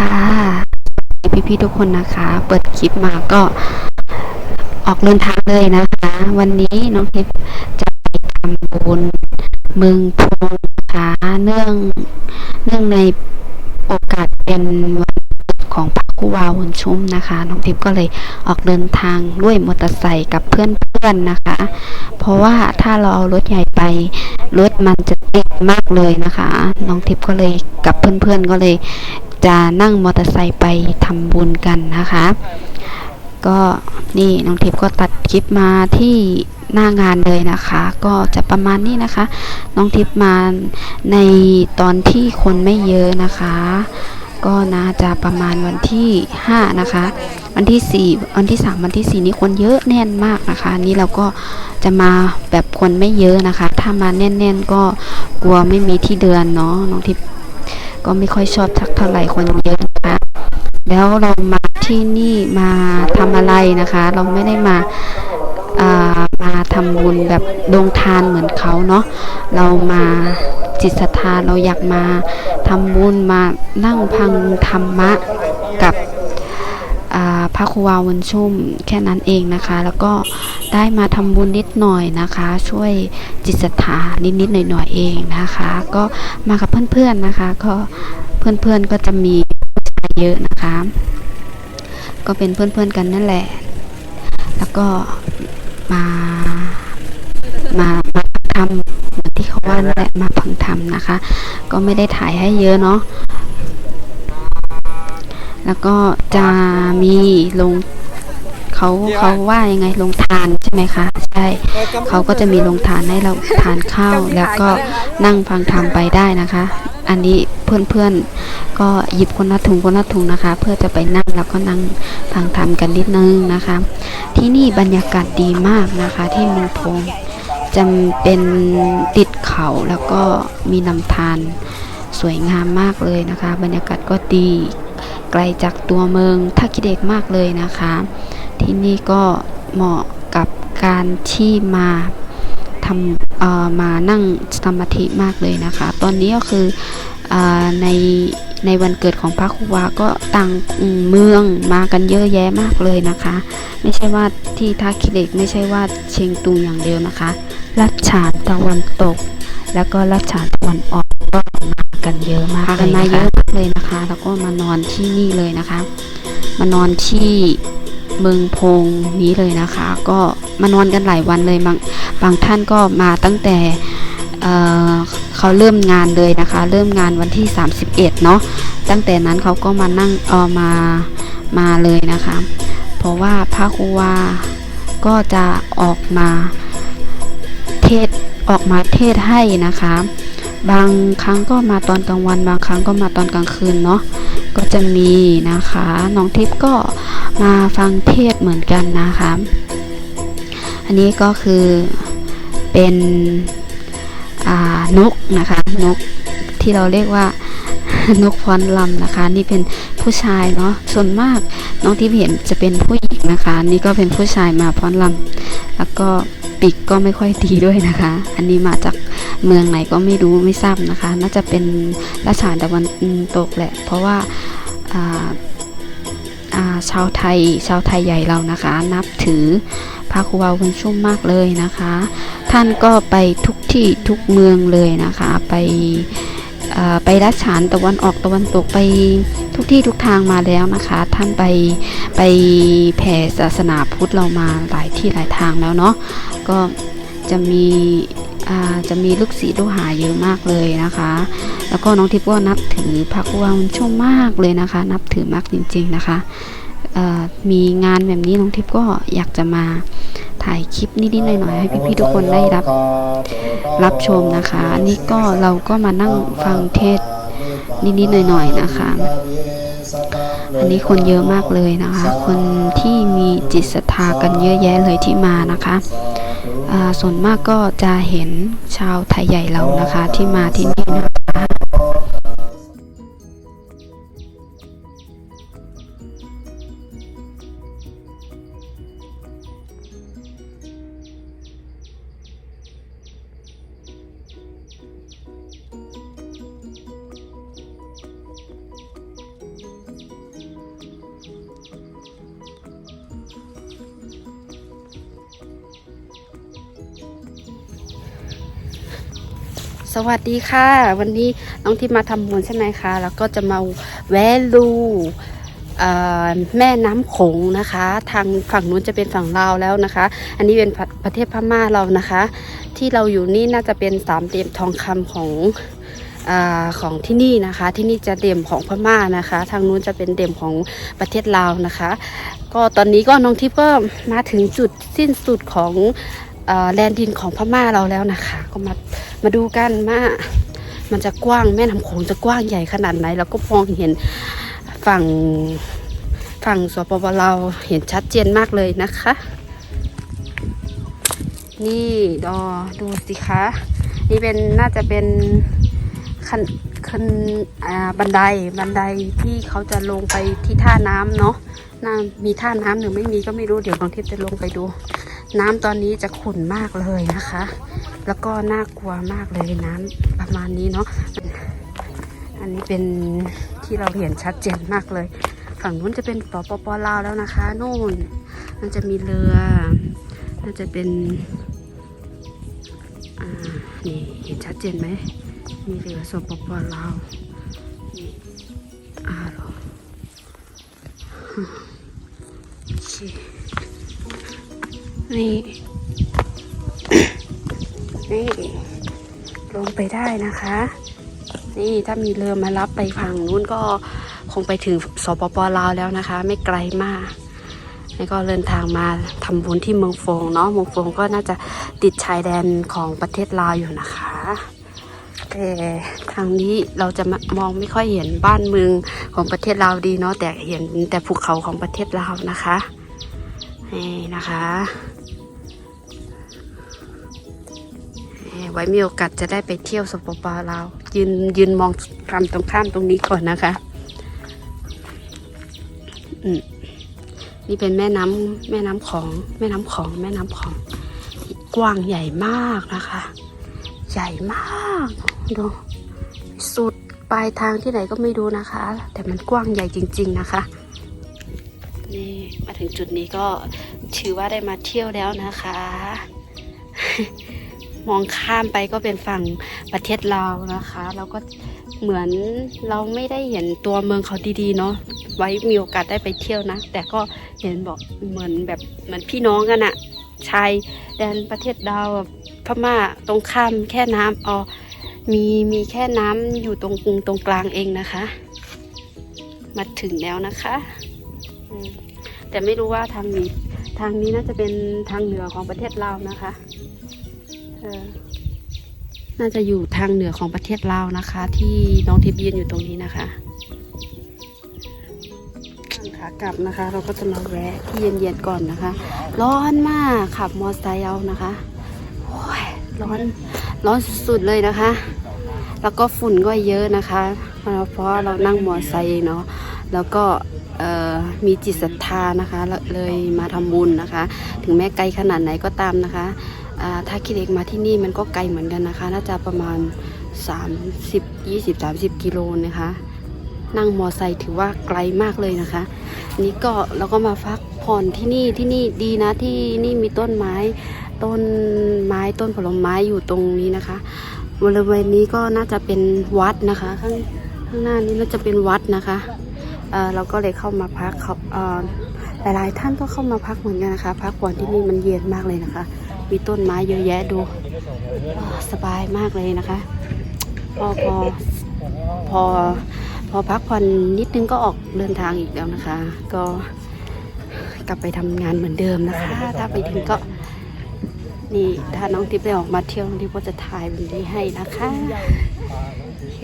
ค่ะพี่พี่ๆทุกคนนะคะ เปิดคลิปมาก็ออกเดินทางเลยนะคะ วันนี้น้องทิพย์จะไปทำบุญเมืองพงนะคะเนื่องเนื่องในโอกาสเป็นวันของพระกุวาวุญชุมนะคะ น้องทิพย์ก็เลยออกเดินทางด้วยมอเตอร์ไซค์กับเพื่อนๆนะคะ เพราะว่าถ้าเราเอารถใหญ่ไปรถมันจะติดมากเลยนะคะ น้องทิพย์ก็เลยกับเพื่อนๆก็เลย จะนั่งมอเตอร์ไซค์ไปทำบุญกันนะคะ ก็นี่น้องทิพย์ก็ตัดคลิปมาที่หน้างานเลยนะคะ ก็จะประมาณนี้นะคะ น้องทิพย์มาในตอนที่คนไม่เยอะนะคะ ก็น่าจะประมาณวันที่ 5 นะคะ วันที่ 4 วันที่ 3 วันที่ 4 นี้คนเยอะแน่นมากนะคะ นี่เราก็จะมาแบบคนไม่เยอะนะคะ ถ้ามาแน่นๆก็กลัวไม่มีที่เดินเนาะน้องทิพย์ ก็ไม่ค่อยชอบทักเท่าไหร่คนเยอะนะคะแล้วเรามาที่นี่มาทำอะไรนะคะ เราไม่ได้มาอามาทำบุญแบบดงทานเหมือนเขาเนาะเรามาจิตศรัทธาเราอยากมาทำบุญมานั่งพังธรรมะกับ พระครูวาวันชุ่มแค่นั้นเองนะคะ แล้วก็ได้มาทำบุญนิดหน่อยนะคะ ช่วยจิตศรัทธานิดๆหน่อยๆเองนะคะ ก็มากับเพื่อนๆนะคะ ก็เพื่อนๆก็จะมีเยอะนะคะ ก็เป็นเพื่อนๆกันนั่นแหละ แล้วก็มามามาทำเหมือนที่เขาว่านั่นแหละมาพังทำนะคะ ก็ไม่ได้ถ่ายให้เยอะเนาะ แล้วก็จะมีลงเขาเขาว่ายังไงลงทานใช่ไหมคะใช่เขาก็จะมีลงทานให้เราทานข้าวแล้วก็นั่งฟังธรรมไปได้นะคะ อันนี้เพื่อนๆก็หยิบคนละถุงคนละถุงนะคะ เพื่อจะไปนั่งแล้วก็นั่งฟังธรรมกันนิดนึงนะคะ ที่นี่บรรยากาศดีมากนะคะที่เมืองพงจะเป็นติดเขาแล้วก็มีลำธารสวยงามมากเลยนะคะ บรรยากาศก็ดี ไกลจากตัวเมืองท่าคิเด็กมากเลยนะคะ ที่นี่ก็เหมาะกับการที่มาทำเอ่อมานั่งสมาธิมากเลยนะคะ ตอนนี้ก็คืออในในวันเกิดของพระครูวาก็ต่างเมืองมากันเยอะแยะมากเลยนะคะ ไม่ใช่ว่าที่ท่าคิเล็กไม่ใช่ว่าเชียงตุงอย่างเดียวนะคะ รัชฉานตะวันตก แล้วก็รัชฉานตะวันออก ก็มากันเยอะมากกันมาเยอะมากเลยนะคะ แล้วก็มานอนที่นี่เลยนะคะ มานอนที่เมืองพงนี้เลยนะคะ ก็มานอนกันหลายวันเลยบางบางท่านก็มาตั้งแต่เอ่อเขาเริ่มงานเลยนะคะ เริ่มงานวันที่ 31 เนาะตั้งแต่นั้นเขาก็มานั่งเออมามาเลยนะคะ เพราะว่าพระครูวาก็จะออกมาเทศออกมาเทศให้นะคะ บางครั้งก็มาตอนกลางวัน บางครั้งก็มาตอนกลางคืนเนาะก็จะมีนะคะน้องทิพย์ก็มาฟังเทศเหมือนกันนะคะ อันนี้ก็คือเป็นนกนะคะนกที่เราเรียกว่านกฟ้อนลำนะคะ นี่เป็นผู้ชายเนาะส่วนมากน้องที่เห็นจะเป็นผู้หญิงนะคะ นี่ก็เป็นผู้ชายมาฟ้อนลำแล้วก็ ปีกก็ไม่ค่อยดีด้วยนะคะ อันนี้มาจากเมืองไหนก็ไม่รู้ไม่ทราบนะคะ น่าจะเป็นราชานตะวันตกแหละ เพราะว่าาาชาวไทยชาวไทยใหญ่เรานะคะ นับถือพระครูบาบุญชุ่มมากเลยนะคะ ท่านก็ไปทุกที่ทุกเมืองเลยนะคะ ไป ไปรัชฉานตะวันออกตะวันตกไปทุกที่ทุกทางมาแล้วนะคะ ท่านไปไปแผ่ศาสนาพุทธเรามาหลายที่หลายทางแล้วเนาะก็จะมีจะมีลูกศิษย์ลูกหาเยอะมากเลยนะคะ แล้วก็น้องทิพย์ก็นับถือพระครูบาบุญชุ่มมากเลยนะคะ นับถือมากจริง ๆนะคะมีงานแบบนี้น้องทิพย์ก็อยากจะมา ถ่ายคลิปนิดๆหน่อยๆให้พี่ๆทุกคนได้รับ รับชมนะคะอันนี้ก็เราก็มานั่งฟังเทศนิดๆหน่อยๆนะคะ อันนี้คนเยอะมากเลยนะคะ คนที่มีจิตศรัทธากันเยอะแยะเลยที่มานะคะส่วนมากก็จะเห็นชาวไทยใหญ่เรานะคะที่มาที่นี่นะ สวัสดีค่ะ วันนี้น้องที่มาทำบุญใช่ไหมคะ แล้วก็จะมาแวะดูแม่น้ำโขงนะคะ ทางฝั่งนู้นจะเป็นฝั่งลาวแล้วนะคะ อันนี้เป็นประประเทศพม่าเรานะคะ ที่เราอยู่นี่น่าจะเป็นสามเหลี่ยมทองคำของอของที่นี่นะคะ ที่นี่จะเด่มของพม่านะคะ ทางนู้นจะเป็นเด่มของประเทศลาวนะคะ ก็ตอนนี้ก็น้องทิพย์ก็มาถึงจุดสิ้นสุดของอแลนดินของพม่าเราแล้วนะคะ ก็มา มาดูกันว่ามันจะกว้างแม่น้ำโขงจะกว้างใหญ่ขนาดไหน แล้วก็มองเห็นฝั่งฝั่งสปปลาวเห็นชัดเจนมากเลยนะคะ นี่ดอดูสิคะ นี่เป็นน่าจะเป็นคันคันอ่าบันไดบันไดที่เขาจะลงไปที่ท่าน้ำเนาะน่ามีท่าน้ำหรือไม่มีก็ไม่รู้เดี๋ยวน้องทิพย์จะลงไปดู น้ำตอนนี้จะขุ่นมากเลยนะคะ แล้วก็น่ากลัวมากเลยน้ำประมาณนี้เนาะอันนี้เป็นที่เราเห็นชัดเจนมากเลย ฝั่งนู้นจะเป็นปปปลาวแล้วนะคะนู่นมันจะมีเรือน่าจะเป็นอ่านี่เห็นชัดเจนไหมมีเรือสปปลาวอ่าหรอฮึโอเคนี่ นี่ลงไปได้นะคะ นี่ถ้ามีเรือมารับไปฝั่งนู้นก็คงไปถึงสปปลาวแล้วนะคะ ไม่ไกลมากแล้วก็เดินทางมาทำบุญที่เมืองฟงเนาะเมืองฟงก็น่าจะติดชายแดนของประเทศลาวอยู่นะคะแต่ทางนี้เราจะมองไม่ค่อยเห็นบ้านเมืองของประเทศลาวดีเนาะแต่เห็นแต่ภูเขาของประเทศลาวนะคะนี่นะคะ ไว้มีโอกาสจะได้ไปเที่ยวสปปลาวยืนยืนมองคำตรงข้ามตรงนี้ก่อนนะคะนี่เป็นแม่น้ำแม่น้ำของแม่น้ำของแม่น้ำของกว้างใหญ่มากนะคะ ใหญ่มากดูสุดปลายทางที่ไหนก็ไม่รู้นะคะ แต่มันกว้างใหญ่จริง ๆนะคะนี่มาถึงจุดนี้ก็ถือว่าได้มาเที่ยวแล้วนะคะ มองข้ามไปก็เป็นฝั่งประเทศลาวนะคะ แล้วก็เหมือนเราไม่ได้เห็นตัวเมืองเขาดีๆเนาะไว้มีโอกาสได้ไปเที่ยวนะ แต่ก็เห็นบอกเหมือนแบบเหมือนพี่น้องกันอะชายแดนประเทศดาวพม่าตรงข้ามแค่น้ำอ๋อมีมีแค่น้ำอยู่ตรงตรงกลางเองนะคะ มาถึงแล้วนะคะแต่ไม่รู้ว่าทางนี้ทางนี้น่าจะเป็นทางเหนือของประเทศลาวนะคะ น่าจะอยู่ทางเหนือของประเทศลาวนะคะ ที่น้องทิพย์ยืนอยู่ตรงนี้นะคะขากลับนะคะ เราก็จะมาแวะที่เย็นๆก่อนนะคะ ร้อนมากขับมอเตอร์ไซค์เอานะคะโอ้ยร้อนร้อนสุดๆเลยนะคะ แล้วก็ฝุ่นก็เยอะนะคะเพราะเรานั่งมอเตอร์ไซค์เนาะแล้วก็มีจิตศรัทธานะคะเลยมาทำบุญนะคะ ถึงแม้ไกลขนาดไหนก็ตามนะคะ ถ้าคิดเองมาที่นี่มันก็ไกลเหมือนกันนะคะ น่าจะประมาณ 30 20 30 กิโลนะคะ นั่งมอไซค์ถือว่าไกลมากเลยนะคะ นี่ก็เราก็มาพักผ่อนที่นี่ที่นี่ดีนะที่นี่มีต้นไม้ต้นไม้ต้นผลไม้อยู่ตรงนี้นะคะบริเวณนี้ก็น่าจะเป็นวัดนะคะ ข้างข้างหน้านี้น่าจะเป็นวัดนะคะเออเราก็เลยเข้ามาพักเขาเออหลายๆท่านก็เข้ามาพักเหมือนกันนะคะ พักผ่อนที่นี่มันเย็นมากเลยนะคะ มีต้นไม้เยอะแยะดู สบายมากเลยนะคะ พอพอพอพอพักผ่อนนิดนึงก็ออกเดินทางอีกแล้วนะคะ ก็กลับไปทำงานเหมือนเดิมนะคะ ถ้าไปถึงก็นี่ถ้าน้องทิพย์ได้ออกมาเที่ยวน้องทิพย์ก็จะถ่ายแบบนี้ให้นะคะโอเค